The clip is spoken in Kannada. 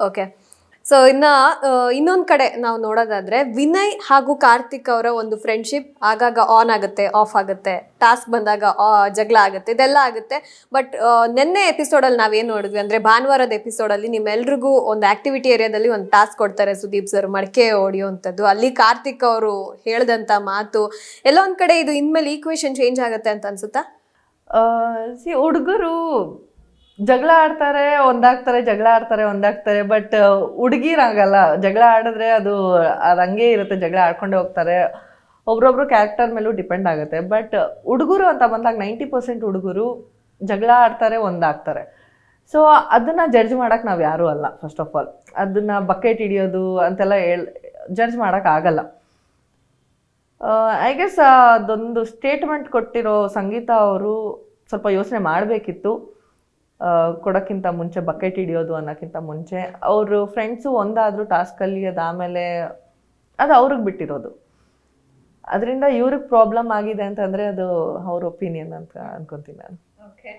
ಓಕೆ ಸೊ ಇನ್ನ ಇನ್ನೊಂದು ಕಡೆ ನಾವು ನೋಡೋದಾದ್ರೆ, ವಿನಯ್ ಹಾಗೂ ಕಾರ್ತಿಕ್ ಅವರ ಒಂದು ಫ್ರೆಂಡ್ಶಿಪ್ ಆಗಾಗ ಆನ್ ಆಗುತ್ತೆ ಆಫ್ ಆಗುತ್ತೆ. ಟಾಸ್ಕ್ ಬಂದಾಗ ಜಗಳ ಆಗುತ್ತೆ, ಇದೆಲ್ಲ ಆಗುತ್ತೆ. ಬಟ್ ನಿನ್ನೆ ಎಪಿಸೋಡಲ್ಲಿ ನಾವೇನು ನೋಡಿದ್ವಿ ಅಂದ್ರೆ, ಭಾನುವಾರದ ಎಪಿಸೋಡಲ್ಲಿ ನಿಮ್ಮೆಲ್ರಿಗೂ ಒಂದು ಆಕ್ಟಿವಿಟಿ ಏರಿಯಾದಲ್ಲಿ ಒಂದು ಟಾಸ್ಕ್ ಕೊಡ್ತಾರೆ ಸುದೀಪ್ ಸರ್ ಮಡಕೆ ಹೊಡೆಯುವಂಥದ್ದು ಅಲ್ಲಿ ಕಾರ್ತಿಕ್ ಅವರು ಹೇಳ್ದಂತ ಮಾತು ಎಲ್ಲೊಂದು ಕಡೆ ಇದು ಇನ್ಮೇಲೆ ಈಕ್ವೇಶನ್ ಚೇಂಜ್ ಆಗುತ್ತೆ ಅಂತ ಅನ್ಸುತ್ತಾ? ಸಿ ಹುಡುಗರು ಜಗಳ ಆಡ್ತಾರೆ, ಒಂದಾಗ್ತಾರೆ, ಜಗಳ ಆಡ್ತಾರೆ, ಒಂದಾಗ್ತಾರೆ ಬಟ್ ಹುಡುಗಿರಾಗಲ್ಲ ಜಗಳ ಆಡಿದ್ರೆ ಅದು ಅದು ಹಂಗೆ ಇರುತ್ತೆ, ಜಗಳ ಆಡ್ಕೊಂಡೇ ಹೋಗ್ತಾರೆ. ಒಬ್ರೊಬ್ರು ಕ್ಯಾರೆಕ್ಟರ್ ಮೇಲೂ ಡಿಪೆಂಡ್ ಆಗುತ್ತೆ. ಬಟ್ ಹುಡುಗರು ಅಂತ ಬಂದಾಗ ನೈಂಟಿ ಪರ್ಸೆಂಟ್ ಹುಡುಗರು ಜಗಳ ಆಡ್ತಾರೆ, ಒಂದಾಗ್ತಾರೆ. ಸೊ ಅದನ್ನ ಜಡ್ಜ್ ಮಾಡಕ್ ನಾವು ಯಾರೂ ಅಲ್ಲ ಫಸ್ಟ್ ಆಫ್ ಆಲ್ ಅದನ್ನ ಬಕೆಟ್ ಹಿಡಿಯೋದು ಅಂತೆಲ್ಲ ಹೇಳ್ ಜಡ್ಜ್ ಮಾಡಕ್ ಆಗಲ್ಲ. ಐ ಗೆಸ್ ಅದೊಂದು ಸ್ಟೇಟ್ಮೆಂಟ್ ಕೊಟ್ಟಿರೋ ಸಂಗೀತ ಅವರು ಸ್ವಲ್ಪ ಯೋಚನೆ ಮಾಡಬೇಕಿತ್ತು. ಕೊಡೋಕ್ಕಿಂತ ಮುಂಚೆ ಬಕೆಟ್ ಹಿಡಿಯೋದು ಅನ್ನೋಕ್ಕಿಂತ ಮುಂಚೆ, ಅವರು ಫ್ರೆಂಡ್ಸು ಒಂದಾದರೂ ಟಾಸ್ಕಲ್ಲಿ ಅದಾದಮೇಲೆ ಅದು ಅವ್ರಿಗೆ ಬಿಟ್ಟಿರೋದು. ಅದರಿಂದ ಇವ್ರಿಗೆ ಪ್ರಾಬ್ಲಮ್ ಆಗಿದೆ ಅಂತಂದರೆ ಅದು ಅವ್ರ ಒಪಿನಿಯನ್ ಅಂತ ಅನ್ಕೊತೀನಿ ನಾನು. ಓಕೆ